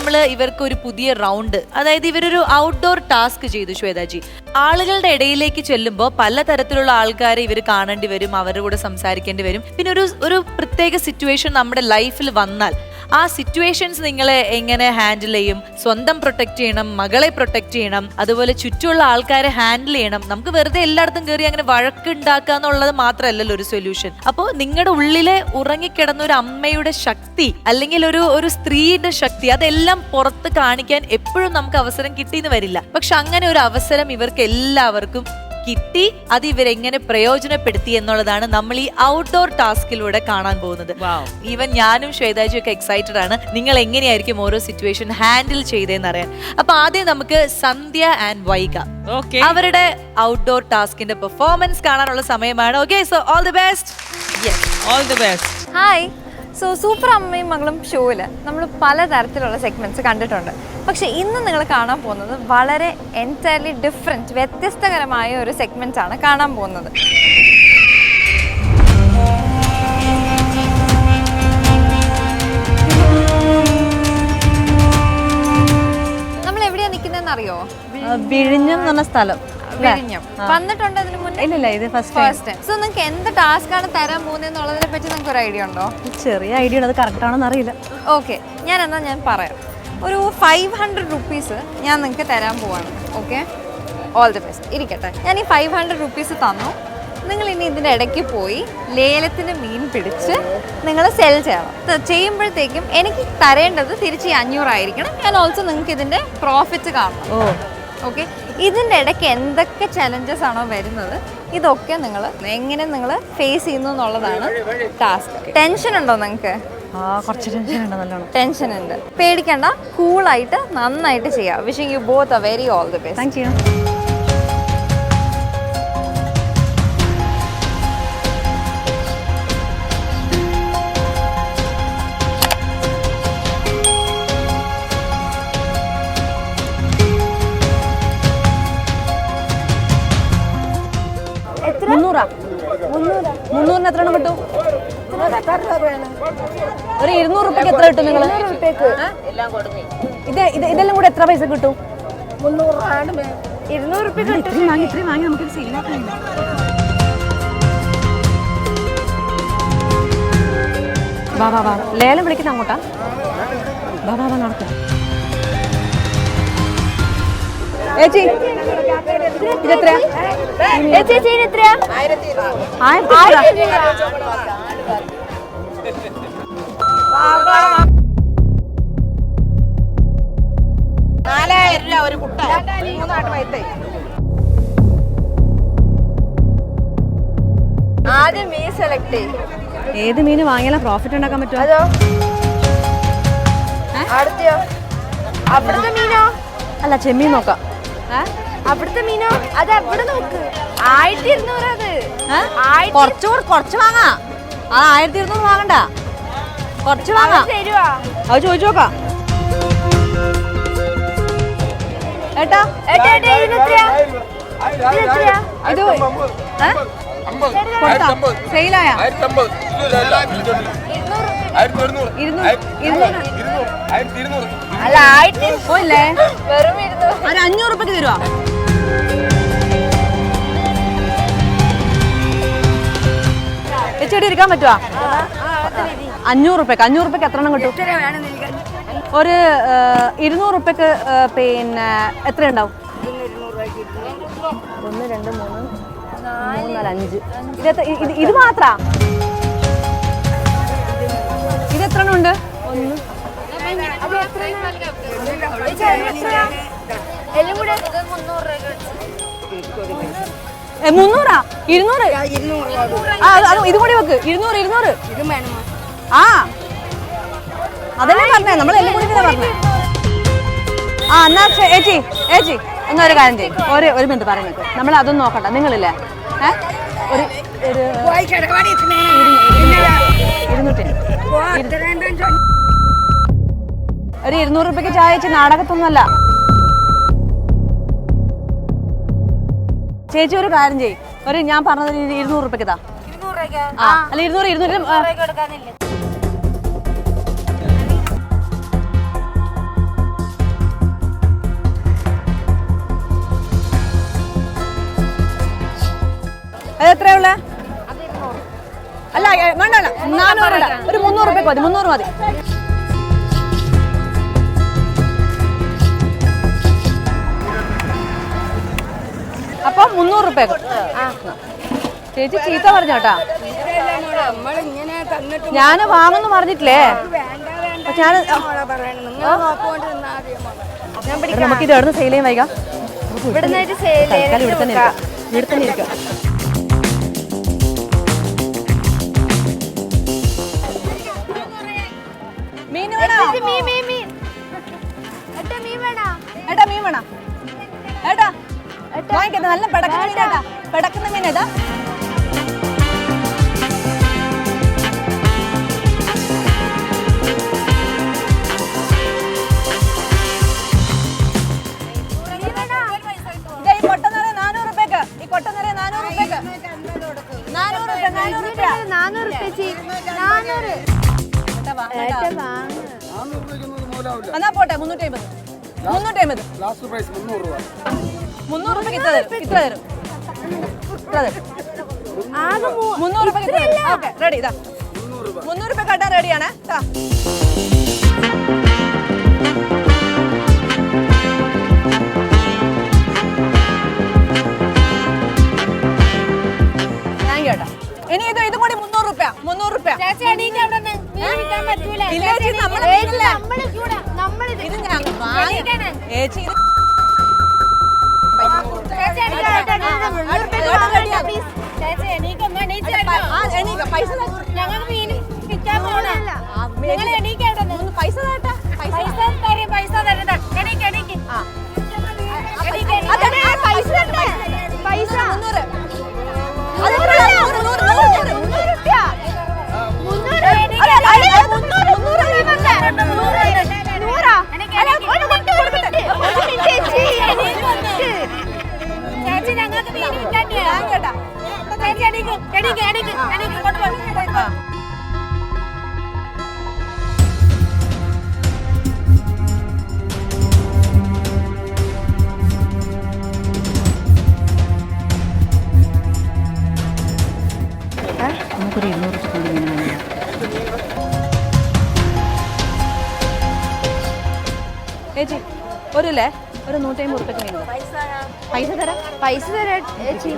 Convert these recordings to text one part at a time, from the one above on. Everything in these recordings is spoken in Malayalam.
നമ്മൾ ഇവർക്ക് ഒരു പുതിയ റൗണ്ട് അതായത് ഇവരൊരു ഔട്ട്ഡോർ ടാസ്ക് ചെയ്തു ശ്വേതാജി. ആളുകളുടെ ഇടയിലേക്ക് ചെല്ലുമ്പോൾ പലതരത്തിലുള്ള ആൾക്കാരെ ഇവർ കാണേണ്ടി വരും അവരുടെ കൂടെ സംസാരിക്കേണ്ടി വരും. പിന്നെ ഒരു ഒരു പ്രത്യേക സിറ്റുവേഷൻ നമ്മുടെ ലൈഫിൽ വന്നാൽ ആ സിറ്റുവേഷൻസ് നിങ്ങൾ എങ്ങനെ ഹാൻഡിൽ ചെയ്യും? സ്വന്തം പ്രൊട്ടക്ട് ചെയ്യണം മകളെ പ്രൊട്ടക്ട് ചെയ്യണം അതുപോലെ ചുറ്റുമുള്ള ആൾക്കാരെ ഹാൻഡിൽ ചെയ്യണം. നമുക്ക് വെറുതെ എല്ലായിടത്തും കയറി അങ്ങനെ വഴക്കുണ്ടാക്കുക എന്നുള്ളത് മാത്രമല്ലല്ലോ ഒരു സൊല്യൂഷൻ അപ്പോൾ നിങ്ങളുടെ ഉള്ളിലെ ഉറങ്ങിക്കിടന്ന ഒരു അമ്മയുടെ ശക്തി അല്ലെങ്കിൽ ഒരു ഒരു സ്ത്രീയുടെ ശക്തി അതെല്ലാം പുറത്ത് കാണിക്കാൻ എപ്പോഴും നമുക്ക് അവസരം കിട്ടിയെന്ന് വരില്ല. പക്ഷെ അങ്ങനെ ഒരു അവസരം ഇവർക്ക് എല്ലാവർക്കും കിട്ടി അത് ഇവരെങ്ങനെ പ്രയോജനപ്പെടുത്തി എന്നുള്ളതാണ് നമ്മൾ ഈ ഔട്ട്ഡോർ ടാസ്കിലൂടെ കാണാൻ പോകുന്നത്. ഈവൻ ഞാനും ശ്വേതാജി ഒക്കെ എക്സൈറ്റഡ് ആണ്. നിങ്ങൾ എങ്ങനെയായിരിക്കും ഓരോ സിറ്റുവേഷൻ ഹാൻഡിൽ ചെയ്തതെന്ന് അറിയാൻ. അപ്പൊ ആദ്യം നമുക്ക് സന്ധ്യ ആൻഡ് വൈക ഓക്കെ അവരുടെ ഔട്ട്ഡോർ ടാസ്കിന്റെ പെർഫോമൻസ് കാണാനുള്ള സമയമാണ്. Okay so all the best all the best hi so super അമ്മയും മകളും ഷോയിൽ നമ്മൾ പലതരത്തിലുള്ള സെഗ്മെന്റ്സ് കണ്ടിട്ടുണ്ട്. പക്ഷെ ഇന്ന് നിങ്ങൾ കാണാൻ പോകുന്നത് വളരെ എന്റയർലി ഡിഫറെന്റ് വ്യത്യസ്തകരമായ ഒരു സെഗ്മെന്റ് ആണ് കാണാൻ പോകുന്നത്. നമ്മൾ എവിടെയാണ് നിൽക്കുന്നതെന്ന് അറിയോ വിഴിഞ്ഞം എന്ന് പറഞ്ഞ സ്ഥലം. വിഴിഞ്ഞം. വന്നിട്ടുണ്ട് അതിന് മുന്നേ? ഇല്ല ഇത് ഫസ്റ്റ് ഫസ്റ്റ് സോ നിങ്ങൾക്ക് എന്ത് ടാസ്ക് ആണ് തരാൻ പോകുന്നതെന്നുള്ളതിനെ പറ്റി നിങ്ങൾക്ക് ഒരു ഐഡിയ ഉണ്ടോ? ചെറിയ ഐഡിയ അത് കറക്റ്റ് ആണെന്ന് അറിയില്ല. ഓക്കെ ഞാൻ എന്നാ ഞാൻ പറയാം. ഒരു ഫൈവ് ഹൺഡ്രഡ് റുപ്പീസ് ഞാൻ നിങ്ങൾക്ക് തരാൻ പോവാണ്. ഓക്കെ ഓൾ ദി ബെസ്റ്റ് ഇരിക്കട്ടെ. ഞാൻ ഈ ഫൈവ് ഹൺഡ്രഡ് റുപ്പീസ് തന്നു. നിങ്ങൾ ഇനി ഇതിന്റെ ഇടയ്ക്ക് പോയി ലേലത്തിന് മീൻ പിടിച്ച് നിങ്ങൾ സെൽ ചെയ്യണം. ചെയ്യുമ്പോഴത്തേക്കും എനിക്ക് തരേണ്ടത് തിരിച്ച് ഈ അഞ്ഞൂറായിരിക്കണം ഞാൻ ഓൾസോ നിങ്ങൾക്ക് ഇതിന്റെ പ്രോഫിറ്റ് കാണണം. ഓക്കെ ഇതിന്റെ ഇടയ്ക്ക് എന്തൊക്കെ ചലഞ്ചസ് ആണോ വരുന്നത്? ഇതൊക്കെ നിങ്ങൾ എങ്ങനെ നിങ്ങൾ ഫേസ് ചെയ്യുന്നു എന്നുള്ളതാണ് ടാസ്ക് ടെൻഷൻ ഉണ്ടോ നിങ്ങൾക്ക് കുറച്ച് ടെൻഷൻ ഉണ്ട് നല്ലോണം. ടെൻഷൻ ഉണ്ട്. പേടിക്കണ്ട കൂളായിട്ട് നന്നായിട്ട് ചെയ്യാം. Wishing you both a very all the best thank you ഇരുന്നൂറ് റുപ്യക്ക് എത്ര കിട്ടും നിങ്ങൾ ഇത് ഇത് ഇതെല്ലാം കൂടെ എത്ര പൈസ കിട്ടും? ഇരുന്നൂറ് റുപ്യ ഇത്രയും വാങ്ങി ഇത്രയും വാങ്ങി നമുക്ക് സെയിലാക്കാൻ വാ വാ വാ. ലേലം വിളിക്കുന്ന അങ്ങോട്ടാ. വാ വാ വാ നടക്കാം. ഏച്ചി ഇതെത്രയാ? ആയിരത്തി നാലായിരം രൂപ ഒരു കുട്ട. മൂന്നാട്ട് വയത്തേ ആദ്യം സെലക്ട് ചെയ്യും. ഏത് മീൻ വാങ്ങിയാലും പ്രോഫിറ്റ് ഉണ്ടാക്കാൻ പറ്റുമോ അതോ? അടുത്തയോ? അവിടുത്തെ മീനോ? അല്ല ചെമ്മീൻ നോക്കാം. അവിടുത്തെ മീനോ? അത് അവിടെ നോക്ക്. ആയിരത്തി ഇരുന്നൂറ് അത്. കുറച്ചുകൂടെ കുറച്ച് വാങ്ങാം കുറച്ച് വാങ്ങാ. ആ ആയിരത്തി ഇരുന്നൂറ് വാങ്ങണ്ട. കുറച്ച് വാങ്ങാം. തരുവാ. അത് ചോദിച്ചു നോക്കാം. ഏട്ടാ? ഏട്ടാ ഏട്ടാ ഇതിനെത്രയാ ഇതിനെത്രയാ ഇത് കൊടുത്താ. സെയിലായ? ഇരുന്നൂറ് അല്ല ആയിരത്തി പോയില്ലേ? വെറും ഒരു അഞ്ഞൂറ് ഉപ്പക്ക് തരുവാ. ചേച്ചി ഇരിക്കാൻ പറ്റുവാ? അഞ്ഞൂറ് റുപ്യക്ക് അഞ്ഞൂറ് റുപ്യക്ക് എത്ര എണ്ണം കിട്ടും ഒരു ഇരുന്നൂറ് റുപ്യക്ക് പിന്നെ എത്ര ഉണ്ടാവും ഒന്ന് രണ്ട് മൂന്ന് മൂന്നാൽ നാല് അഞ്ച് ഇത് ഇത് മാത്രാ? ഇത് എത്ര എണ്ണം ഉണ്ട്? ഒന്ന് മുന്നൂറ്? ഇരുന്നൂറ്? ഇത് കൂടി വെക്ക്. ഇരുന്നൂറ് ഇരുന്നൂറ്. ആ. അതല്ലേ പറഞ്ഞേ? നമ്മൾ എല്ലാം കൂടി പറഞ്ഞേ. ആ എന്നാ ഏച്ചി ഏച്ചി എന്നാ ഒരു കാര്യം ചെയ്യും. ഒരു ഒരു മിനിറ്റ് പറയുന്നത് നമ്മൾ അതൊന്നും നോക്കണ്ട നിങ്ങളില്ലേ? ഏ? ഒരു ഒരു ഇരുന്നൂറ് രൂപയ്ക്ക് ചായ ചേച്ചി നാടകത്തൊന്നുമല്ല. ചേച്ചി ഒരു കാര്യം ചെയ്യും. ഒരു ഞാൻ പറഞ്ഞത് ഇരുന്നൂറ് രൂപയ്ക്ക് താ അല്ല ഇരുന്നൂറ് ഇരുന്നൂറ് വേണ്ട വേണ്ട. നാനൂറ് ഇടാം. ഒരു മുന്നൂറ് റുപ്യക്ക് മതി മുന്നൂറ് മതി. അപ്പൊ മുന്നൂറ് റുപ്യക്ക് ചേച്ചി ചീത്ത പറഞ്ഞോട്ടാ ഞാൻ വാങ്ങുന്നു പറഞ്ഞിട്ടില്ലേ? ഞാൻ നമുക്ക് ഇത് എവിടെ സെയിൽ ചെയ്യാൻ വൈകാം? ഇവിടുന്ന് ഇവിടെ തന്നെ ഇരിക്കാം. ഇവിടെ തന്നെ ഇരിക്കാം. ഏട്ടാ മീൻ വേണോ? ഏട്ടാ വാങ്ങിക്കട്ടെ നല്ല പെടക്കുന്ന മീൻ ഏട്ടാ പെടക്കുന്ന മീൻ എന്നാ പോട്ടെ മുന്നൂറ്റി അമ്പത് മുന്നൂറ്റി അമ്പത് ലാസ്റ്റ് പ്രൈസ് മുന്നൂറ് രൂപ. മുന്നൂറ് രൂപ ഇത്ര തരും ഇത്ര തരും. ഇത്ര തരും. മുന്നൂറ് രൂപ ഓക്കെ റെഡി ഇതാ. മുന്നൂറ് രൂപ. കട്ടാൻ റെഡിയാണ് ട്ടാ. Thank you ഏട്ടാ. ഇനി ഇത് ഇതും കൂടി മുന്നൂറ് രൂപ മുന്നൂറ് രൂപ ഇല്ല ചേച്ചി നമ്മളെ ഇത് ഞാൻ ചേച്ചി ഇത് ചേച്ചി ഒരു അല്ലേ ഒരു നൂറ്റി അമ്പത് പൈസ തരാം. പൈസ തരാം. ചേച്ചി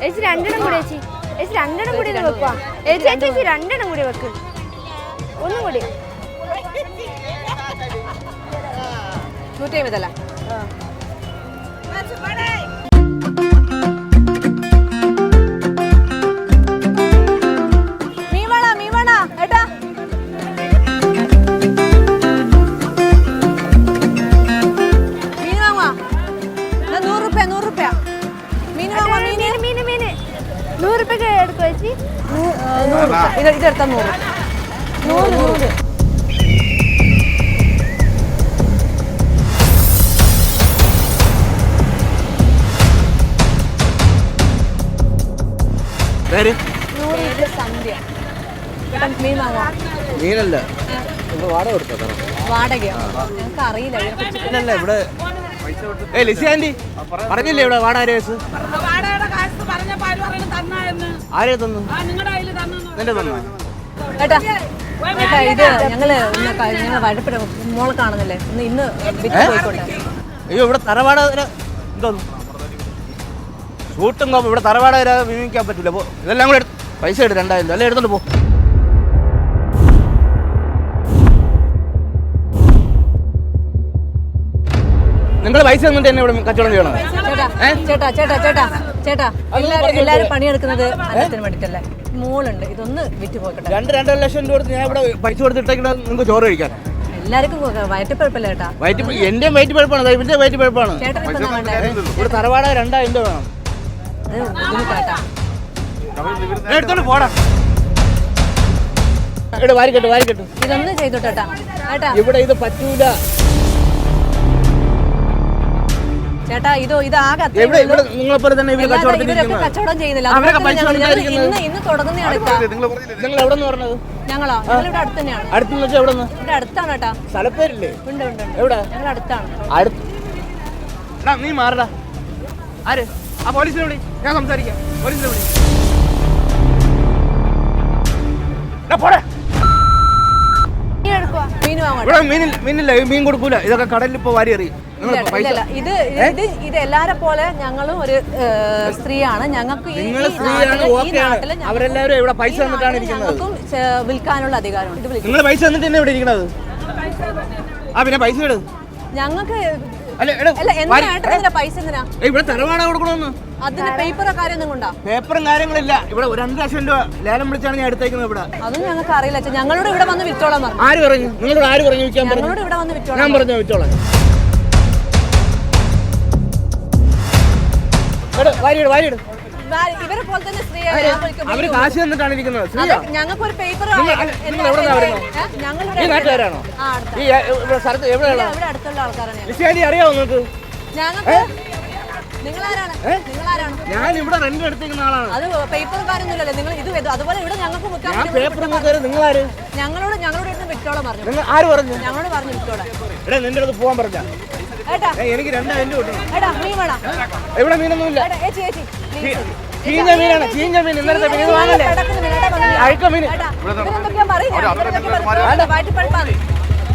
ചേച്ചി രണ്ടെണ്ണം കൂടി ചേച്ചി ചേച്ചി രണ്ടെണ്ണം കൂടി ഒന്ന് വെക്കുക ചേച്ചി ചേച്ചി രണ്ടെണ്ണം കൂടി വെക്ക്. ഒന്നും കൂടി. നൂറ്റി അമ്പതല്ലേ? നൂറ്. നൂറ് നൂറ്. പേര്? മീനല്ല. വാടക കൊടുത്തോ വാടകയോ? ഞങ്ങൾക്ക് അറിയില്ല ഇല്ലല്ല ഇവിടെ ഏ ലിസി ആന്റി പറഞ്ഞില്ലേ ഇവിടെ വാടക കേസ് ആര് ആരെ തന്നു? ആ നിങ്ങളുടെ കയ്യിൽ തന്നു നിന്റെ തന്നു ഏട്ടാ ഏട്ടാ ഇത് ഞങ്ങൾ ഞങ്ങൾ വഴപ്പിട മോളെ കാണുന്നില്ലേ? ഒന്ന് ഇന്ന് വിറ്റ് പോയിക്കോട്ടെ. അയ്യോ ഇവിടെ തറവാട് എന്തോന്നു ഷൂട്ടും ഇവിടെ തറവാട് വരെ വിനിയോഗിക്കാൻ പറ്റില്ല പോ ഇതെല്ലാം കൂടെ പൈസ എടുത്ത് രണ്ടായിരം അല്ലേ എടുത്തോണ്ട് പോ. നിങ്ങൾ പൈസ തന്നിട്ട് എന്നെ ഇവിടെ കച്ചവടം ചെയ്യണം? ചേട്ടാ ചേട്ടാ ചേട്ടാ ചേട്ടാ എല്ലാരും എല്ലാരും പണിയെടുക്കുന്നത് അന്നത്തിന് വേണ്ടിട്ടല്ലേ? മോളുണ്ട് ഇതൊന്ന് വിറ്റ് പോയിക്കോട്ടെ. രണ്ട് രണ്ടര ലക്ഷം രൂപ കൊടുത്ത് ഞാൻ ഇവിടെ പൈസ കൊടുത്തിട്ടേക്കണ നിങ്ങൾക്ക് ചോറ് കഴിക്കാൻ. എല്ലാവർക്കും വയറ്റപ്പഴപ്പല്ലേ ചേട്ടാ? വയറ്റ് എന്റെ വയറ്റ് പഴുപ്പാണ് ഇവന്റെ വയറ്റ് പഴുപ്പാണ്. ചേട്ടൻ ഇപ്പൊ എന്താ വേണ്ടേ? ഇവിടെ തറവാട രണ്ടാ എന്റെ വേണം. എടുത്തോണ്ട് പോടാ. ഇവിടെ വാരിക്കെട്ട് വാരിക്കെട്ട്. ഇതൊന്ന് ചെയ്തോട്ടാ ഇവിടെ ഇത് പറ്റൂല. ചേട്ടാ ഇതോ ഇത് ആകെ. കച്ചവടം ചെയ്യുന്നില്ല. ഇന്ന് ഇന്ന് തുടങ്ങുന്നതാണ് ഞങ്ങളോ? ഞങ്ങളിവിടെ അടുത്ത് തന്നെയാണ് ഇവിടെ അടുത്താണ് കേട്ടാ. ഉണ്ട് ഉണ്ട് ഞങ്ങൾ അടുത്താണ്. അടുത്ത്. നീ മാറടാ. ആര്? ആ പോലീസിനെ വിളി. ഞാൻ സംസാരിക്കാം. പോലീസിനെ വിളി. പോടെ മീൻ ഇവിടെ മീനില്ല കൊടുക്കൂല. ഇതൊക്കെ കടലിൽ ഇപ്പൊ വാരി എറിയും. നിങ്ങൾ പൈസ ഇല്ല, ഇത് ഇത് ഇത് എല്ലാരെ പോലെ ഞങ്ങളും ഒരു ഏഹ്, സ്ത്രീയാണ്. ഞങ്ങൾക്ക് ഈ- നിങ്ങൾ ഈ സ്ത്രീയാണ് നാട്ടില്- ഈ ഓക്കെയാണ്. നാട്ടിൽ അവരെല്ലാവരും ഇവിടെ പൈസ ഈ തന്നിട്ടാണ് നാട്ടിൽ ഇരിക്കുന്നത്? ഞങ്ങൾക്കും ചെ- വിൽക്കാനുള്ള അധികാരമുണ്ട്. ഇത് നിങ്ങൾ പൈസ തന്നിട്ട് തന്നെ ഇവിടെ ഇരിക്കണത്? ആ പിന്നെ പൈസ ഇട്. ഞങ്ങൾക്ക് ഇവിടെ തറവാട കൊടുക്കണമെന്ന് അതിന്റെ പേപ്പറോ കാര്യമൊന്നും കൊണ്ടാ? പേപ്പറും കാര്യങ്ങളില്ല. ഇവിടെ ഒരു രണ്ട് ലക്ഷം രൂപ ലേലം വിളിച്ചാണ് ഞാൻ എടുത്തേക്കുന്നത് ഇവിടെ. അതൊന്നും ഞങ്ങൾക്ക് അറിയില്ല. ഞങ്ങളോട് ഇവിടെ വന്ന് വിറ്റോളാം പറഞ്ഞു. ആര് പറഞ്ഞു? നിങ്ങളോട് ആര് പറഞ്ഞു വിൽക്കാൻ പറഞ്ഞു? ഞങ്ങളോട് ഇവിടെ വന്ന് വിറ്റോളാം. ഞാൻ പറഞ്ഞു വിറ്റോളാം. വാരിയിട് വാരിയിട് ഇവരെ പോലെ തന്നെ. അവർ കാശ് തന്നിട്ടാണ് ഇരിക്കുന്നത് ഞങ്ങൾക്ക് ഒരു പേപ്പർ നാട്ടുകാരാണോ? ഈ സ്ഥലത്ത് എവിടെയാണ്? ഇവിടെ അടുത്തുള്ള ആൾക്കാരാണ് നിങ്ങൾക്ക്? ഞങ്ങൾക്ക് ഞാൻ ഇവിടെ റെന്റ് എടുത്തേക്കുന്ന ആളാണ്. അത് പേപ്പർ കാര്യമൊന്നുമില്ലല്ലോ. നിങ്ങൾ ഇത് അതുപോലെ ഇവിടെ ഞങ്ങൾക്ക് പേപ്പർ നിങ്ങളാര്? ഞങ്ങളോട് ഞങ്ങളോട് വിറ്റോളം പറഞ്ഞു. ആര് പറഞ്ഞു? ഞങ്ങളോട് പറഞ്ഞു വിട്ടോളാം നിന്റെ അടുത്ത് പോകാൻ പറഞ്ഞ. എനിക്ക് രണ്ടായിരം രൂപ എവിടെ. ചീഞ്ഞ മീനാണ് ചീഞ്ഞ മീൻ. ഇന്നലത്തെ മീൻ വാങ്ങല്ലേ. അഴുക്ക മീൻ.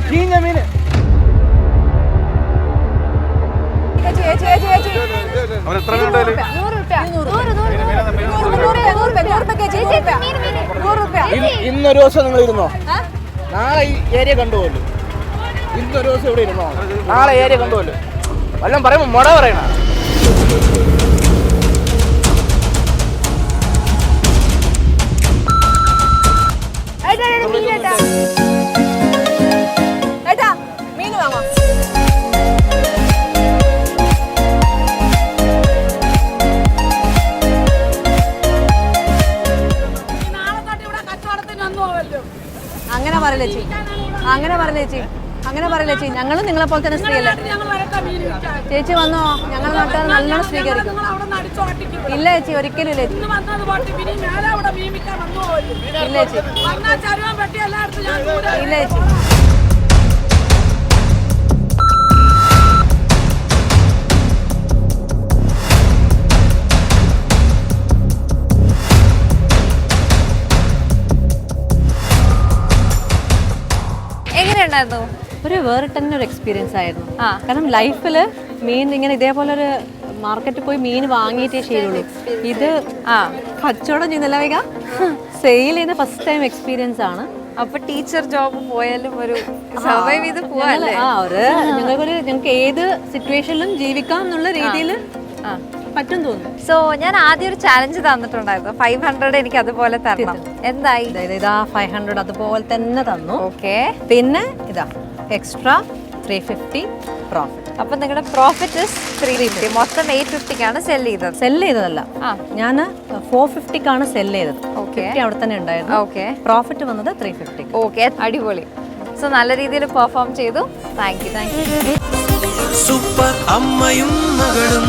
ചീഞ്ഞ ഇന്നൊരു ദിവസം നിങ്ങൾ ഇരുന്നോ നാളെ ഈ ഏരിയ കണ്ടുപോലും ഇന്നൊരു ദിവസം ഇവിടെ ഇരുന്നോ? നാളെ ഏരിയ കണ്ടുപോലും വല്ലതും പറയുമ്പോ മുട പറയണ. ഏട്ടാ, ചേച്ചി ഞങ്ങളും നിങ്ങളെ പോലെ തന്നെ സ്ത്രീയല്ലേ? ചേച്ചി വന്നോ? ഞങ്ങൾ നാട്ടുകാർ നല്ലോണം സ്വീകരിക്കും. ഇല്ല ചേച്ചി ഒരിക്കലും ഇല്ല ചേച്ചി. ഇല്ല ചേച്ചി. ഇല്ല ചേച്ചി എങ്ങനെയുണ്ടായിരുന്നു? ഒരു വേറെ തന്നെ ഒരു എക്സ്പീരിയൻസ് ആയിരുന്നു. ആ. കാരണം ലൈഫിൽ മീൻ ഇങ്ങനെ ഇതേപോലെ ഒരു മാർക്കറ്റിൽ പോയി മീൻ വാങ്ങിയിട്ടേ ശരിയുള്ളൂ ഇത് ആ. കച്ചവടം ചെയ്യുന്നില്ല വേഗ സെയിൽ ചെയ്യുന്ന ഫസ്റ്റ് ടൈം എക്സ്പീരിയൻസ് ആണ്. അപ്പൊ ടീച്ചർ ജോബ് പോയാലും ഒരു സർവൈവ് ചെയ്ത് പോവാല്ലേ? ഞങ്ങൾ ആ ഒരു ഞങ്ങൾക്കൊരു ഞങ്ങൾക്ക് ഏത് സിറ്റുവേഷനിലും ജീവിക്കാം എന്നുള്ള രീതിയിൽ പറ്റും തോന്നുന്നു. സോ ഞാൻ ആദ്യം ഒരു ചാലഞ്ച് തന്നിട്ടുണ്ടായിരുന്നു. ഫൈവ് ഹൺഡ്രഡ് എനിക്ക് അതുപോലെ തരണം. എന്തായി? ഇതാ ഫൈവ് ഹൺഡ്രഡ് അതുപോലെ തന്നെ തന്നു. ഓക്കെ പിന്നെ ഇതാ. എക്സ്ട്രാ ത്രീ ഫിഫ്റ്റി പ്രോഫിറ്റ് അപ്പൊ നിങ്ങളുടെ പ്രോഫിറ്റ് ത്രീ ഫിഫ്റ്റി മൊത്തം എയ്റ്റ് ഫിഫ്റ്റിക്കാണ് സെൽ ചെയ്തത്. സെൽ ചെയ്തതല്ല. ആ. ഞാൻ ഫോർ ഫിഫ്റ്റിക്കാണ് സെൽ ചെയ്തത്. Okay. ഫിഫ്റ്റി അവിടെ തന്നെ ഉണ്ടായിരുന്നു. ഓക്കെ പ്രോഫിറ്റ് വന്നത് ത്രീ ഫിഫ്റ്റി ഓക്കെ അടിപൊളി. സോ നല്ല രീതിയിൽ പെർഫോം ചെയ്തു. Thank you thank you super അമ്മയും മകളും